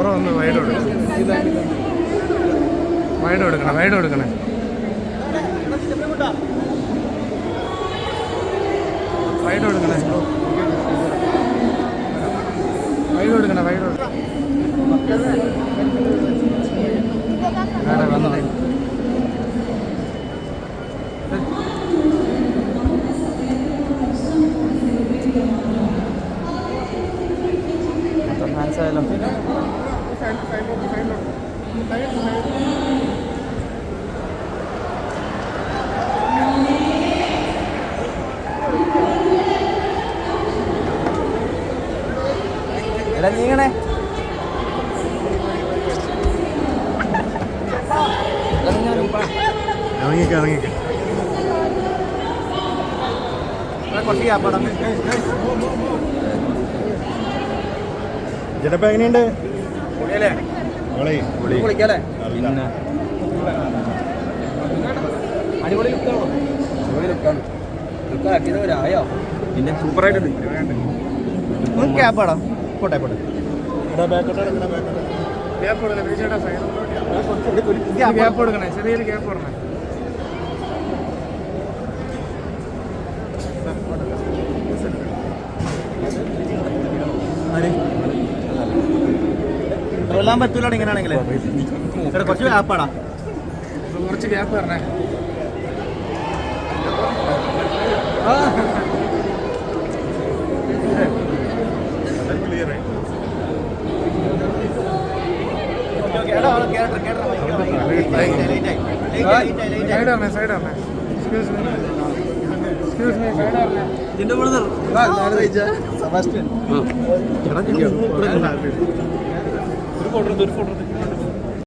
Wide കൊടുക്കണം. Wide കൊടുക്കണം wide കൊടുക്കണേ. വൈഡ് കൊടുക്കണേ. വൈഡ് കൊടുക്കണേ വേറെ വന്ന? മനസ്സിലായല്ലോ എടാ നീങ്ങണേ. ഇറങ്ങിക്ക ഇറങ്ങിക്ക ചേട്ടപ്പ എങ്ങനെയുണ്ട്? പിന്നെ. സൂപ്പറായിട്ടുണ്ട്. ഗ്യാപ്പാടാ പോട്ടെ പോട്ടെ. ഗ്യാപ്പ് കൊടുക്കണേ ചേട്ടാ ഗ്യാപ്പ് കൊടുക്കണേ ചെറിയൊരു കൊല്ലാൻ പറ്റൂലാണ് ഇങ്ങനെയാണെങ്കിൽ കുറച്ച് ഗ്യാപ്പാടാ കുറച്ച് ഗ്യാപ്പ് പറഞ്ഞേ സൈഡ് ആണ് സൈഡ് ആണ് excuse me excuse me side ആണ് ഇതിന്റെ ബ്രദർ സെബാസ്റ്റ്യൻ ഒരു എടുത്ത് ഒരു ഫോട്ടോ